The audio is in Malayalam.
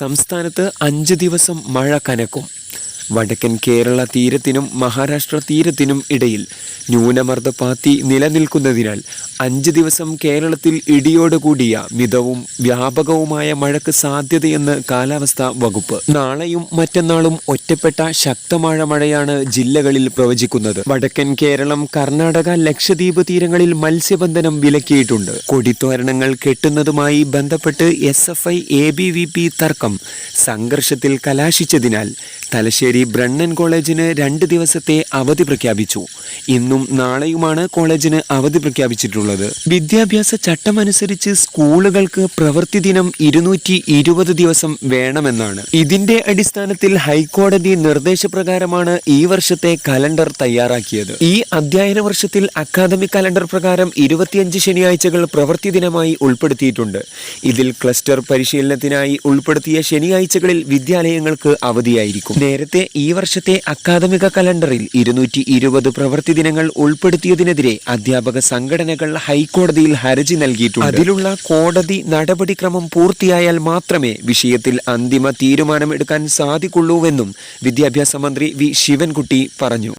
സംസ്ഥാനത്ത് അഞ്ച് ദിവസം മഴ കനക്കും. വടക്കൻ കേരള തീരത്തിനും മഹാരാഷ്ട്ര തീരത്തിനും ഇടയിൽ ന്യൂനമർദ്ദപാത്തി നിലനിൽക്കുന്നതിനാൽ അഞ്ച് ദിവസം കേരളത്തിൽ ഇടിയോടുകൂടിയ മിതവും വ്യാപകവുമായ മഴയ്ക്ക് സാധ്യതയെന്ന് കാലാവസ്ഥാ വകുപ്പ്. നാളെയും മറ്റന്നാളും ഒറ്റപ്പെട്ട ശക്തമായ മഴയാണ് ജില്ലകളിൽ പ്രവചിക്കുന്നത്. വടക്കൻ കേരളം കർണാടക ലക്ഷദ്വീപ് തീരങ്ങളിൽ മത്സ്യബന്ധനം വിലക്കിയിട്ടുണ്ട്. കൊടിത്തോരണങ്ങൾ കെട്ടുന്നതുമായി ബന്ധപ്പെട്ട് S F I A B V P തർക്കം സംഘർഷത്തിൽ കലാശിച്ചതിനാൽ തലശ്ശേരി ബ്രണ്ണൻ കോളേജിന് രണ്ട് ദിവസത്തെ അവധി പ്രഖ്യാപിച്ചു. ഇന്നും നാളെയുമാണ് കോളേജിന് അവധി പ്രഖ്യാപിച്ചിട്ടുള്ളത്. വിദ്യാഭ്യാസ ചട്ടമനുസരിച്ച് സ്കൂളുകൾക്ക് പ്രവൃത്തി ദിനം ഇരുന്നൂറ്റി ഇരുപത് ദിവസം വേണമെന്നാണ്. ഇതിന്റെ അടിസ്ഥാനത്തിൽ ഹൈക്കോടതി നിർദ്ദേശപ്രകാരമാണ് ഈ വർഷത്തെ കലണ്ടർ തയ്യാറാക്കിയത്. ഈ അധ്യയന വർഷത്തിൽ അക്കാദമിക് കലണ്ടർ പ്രകാരം ഇരുപത്തിയഞ്ച് ശനിയാഴ്ചകൾ പ്രവൃത്തി ദിനമായി ഉൾപ്പെടുത്തിയിട്ടുണ്ട്. ഇതിൽ ക്ലസ്റ്റർ പരിശീലനത്തിനായി ഉൾപ്പെടുത്തിയ ശനിയാഴ്ചകളിൽ വിദ്യാലയങ്ങൾക്ക് അവധിയായിരിക്കും. നേരത്തെ ഈ വർഷത്തെ അക്കാദമിക കലണ്ടറിൽ ഇരുന്നൂറ്റി ഇരുപത് പ്രവൃത്തി ദിനങ്ങൾ ഉൾപ്പെടുത്തിയതിനെതിരെ അധ്യാപക സംഘടനകൾ ഹൈക്കോടതിയിൽ ഹർജി നൽകിയിട്ടുണ്ട്. അതിലുള്ള കോടതി നടപടിക്രമം പൂർത്തിയായാൽ മാത്രമേ വിഷയത്തിൽ അന്തിമ തീരുമാനമെടുക്കാൻ സാധിക്കുള്ളൂവെന്നും വിദ്യാഭ്യാസ മന്ത്രി വി ശിവൻകുട്ടി പറഞ്ഞു.